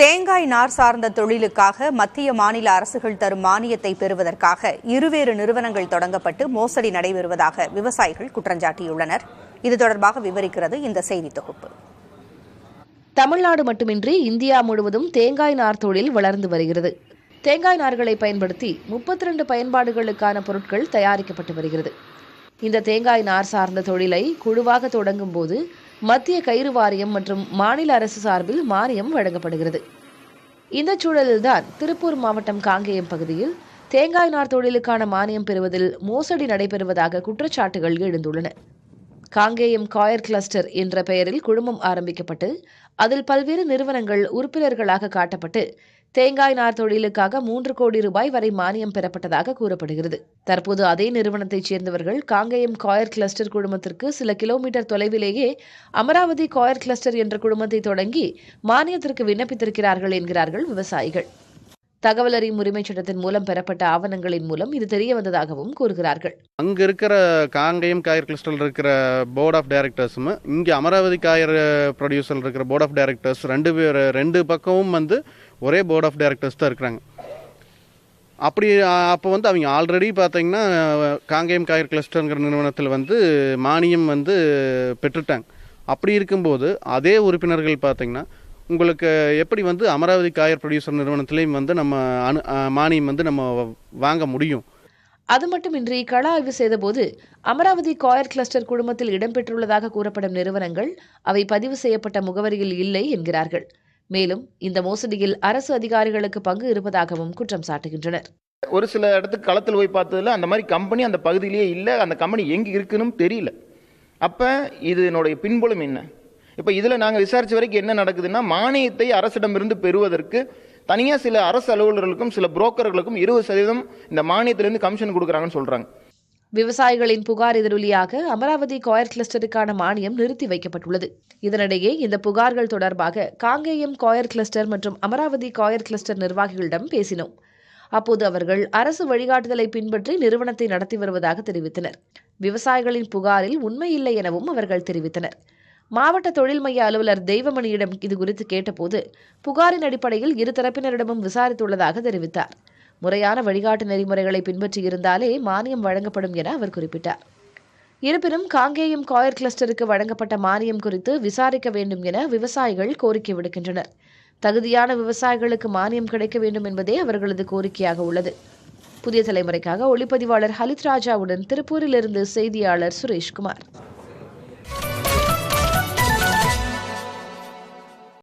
தேங்காய் நார் சார்ந்த தொழிலுக்காக மத்திய மாநில அரசுகள் தரும் மானியத்தை பெறுவதற்காக இருவேறு நிறுவனங்கள் தொடங்கப்பட்டு மோசடி நடைபெறுவதாக விவசாயிகள் குற்றஞ்சாட்டியுள்ளனர். இது தொடர்பாக விவரிக்கிறது இந்த செய்தி தொகுப்பு. தமிழ்நாடு மட்டுமின்றி இந்தியா முழுவதும் தேங்காய் நார் தொழில் வளர்ந்து வருகிறது. தேங்காய் நார்களை பயன்படுத்தி முப்பத்தி ரெண்டு பயன்பாடுகளுக்கான பொருட்கள் தயாரிக்கப்பட்டு வருகிறது. இந்த தேங்காய் நார் சார்ந்த தொழிலை குழுவாக தொடங்கும் போது மத்திய கயிறு வாரியம் மற்றும் மாநில அரசு சார்பில் மானியம் வழங்கப்படுகிறது. இந்த சூழலில்தான் திருப்பூர் மாவட்டம் காங்கேயம் பகுதியில் தேங்காய் நார் தொழிலுக்கான மானியம் பெறுவதில் மோசடி நடைபெறுவதாக குற்றச்சாட்டுகள் எழுந்துள்ளன. காங்கேயம் காயர் கிளஸ்டர் என்ற பெயரில் குழுமம் ஆரம்பிக்கப்பட்டு அதில் பல்வேறு நிறுவனங்கள் உறுப்பினர்களாக காட்டப்பட்டு தேங்காய் நார் தொழிலுக்காக மூன்று கோடி ரூபாய் வரை மானியம் பெறப்பட்டதாக கூறப்படுகிறது. தற்போது அதே நிறுவனத்தைச் சேர்ந்தவர்கள் காங்கேயம் காயர் கிளஸ்டர் குழுமத்திற்கு சில கிலோமீட்டர் தொலைவிலேயே அமராவதி காயர் கிளஸ்டர் என்ற குழுமத்தை தொடங்கி மானியத்திற்கு விண்ணப்பித்திருக்கிறார்கள் என்கிறார்கள் விவசாயிகள். தகவல் அறியும் உரிமைச் சட்டத்தின் மூலம் பெறப்பட்ட ஆவணங்களின் மூலம் இது தெரிய வந்ததாகவும் கூறுகிறார்கள். அங்கே இருக்கிற காங்கேயம் காயர் கிறிஸ்டல் இருக்கிற போர்ட் ஆஃப் டைரக்டர்ஸும் இங்கே அமராவதி காயர் ப்ரொடியூசர் இருக்கிற போர்ட் ஆஃப் டைரக்டர்ஸ் ரெண்டு பேர் ரெண்டு பக்கமும் வந்து ஒரே போர்ட் ஆஃப் டைரக்டர்ஸ் தான் இருக்கிறாங்க. அப்படி அப்போ வந்து அவங்க ஆல்ரெடி பார்த்தீங்கன்னா காங்கேயம் காயர் கிளஸ்டருங்கிற நிறுவனத்தில் வந்து மானியம் வந்து பெற்றுட்டாங்க. அப்படி இருக்கும்போது அதே உறுப்பினர்கள் பார்த்தீங்கன்னா உங்களுக்கு எப்படி வந்து அமராவதி காயர் ப்ரொடியூசர் நிறுவனத்திலையும் வந்து நம்ம அனு மானியம் வந்து நம்ம வாங்க முடியும்? அது மட்டுமின்றி கள ஆய்வு செய்தபோது அமராவதி காயர் கிளஸ்டர் குழுமத்தில் இடம்பெற்றுள்ளதாக கூறப்படும் நிறுவனங்கள் அவை பதிவு செய்யப்பட்ட முகவரியில் இல்லை என்கிறார்கள். மேலும் இந்த மோசடியில் அரசு அதிகாரிகளுக்கு பங்கு இருப்பதாகவும் குற்றம் சாட்டுகின்றனர். ஒரு சில இடத்துக்கு களத்தில் போய் பார்த்ததுல அந்த மாதிரி கம்பெனி அந்த பகுதியிலேயே இல்லை அந்த கம்பெனி எங்கே இருக்குன்னு தெரியல. அப்போ இதனுடைய பின்புலம் என்ன? இப்போ இதில் நாங்கள் விசாரித்த வரைக்கும் என்ன நடக்குதுன்னா மானியத்தை அரசிடமிருந்து பெறுவதற்கு தனியாக சில அரசு அலுவலர்களுக்கும் சில புரோக்கர்களுக்கும் இருபது சதவீதம் இந்த மானியத்திலிருந்து கமிஷன் கொடுக்குறாங்கன்னு சொல்கிறாங்க விவசாயிகளின் புகார் எதிரொலியாக அமராவதி காயர் கிளஸ்டருக்கான மானியம் நிறுத்தி வைக்கப்பட்டுள்ளது. இதனிடையே இந்த புகார்கள் தொடர்பாக காங்கேயம் காயர் கிளஸ்டர் மற்றும் அமராவதி காயர் கிளஸ்டர் நிர்வாகிகளிடம் பேசினோம். அப்போது அவர்கள் அரசு வழிகாட்டுதலை பின்பற்றி நிறுவனத்தை நடத்தி வருவதாக தெரிவித்தனர். விவசாயிகளின் புகாரில் உண்மையில்லை எனவும் அவர்கள் தெரிவித்தனர். மாவட்ட தொழில் மைய அலுவலர் தெய்வமணியிடம் இது குறித்து கேட்டபோது புகாரின் அடிப்படையில் இரு தரப்பினரிடமும் விசாரித்துள்ளதாக தெரிவித்தார். முறையான வழிகாட்டு நெறிமுறைகளை பின்பற்றியிருந்தாலே மானியம் வழங்கப்படும் என அவர் குறிப்பிட்டார். இருப்பினும் காங்கேயம் காயர் கிளஸ்டருக்கு வழங்கப்பட்ட மானியம் குறித்து விசாரிக்க வேண்டும் என விவசாயிகள் கோரிக்கை விடுக்கின்றனர். தகுதியான விவசாயிகளுக்கு மானியம் கிடைக்க வேண்டும் என்பதே அவர்களது கோரிக்கையாக உள்ளது. புதிய தலைமுறைக்காக ஒளிப்பதிவாளர் ஹலித் ராஜாவுடன் திருப்பூரிலிருந்து செய்தியாளர் சுரேஷ்குமார்.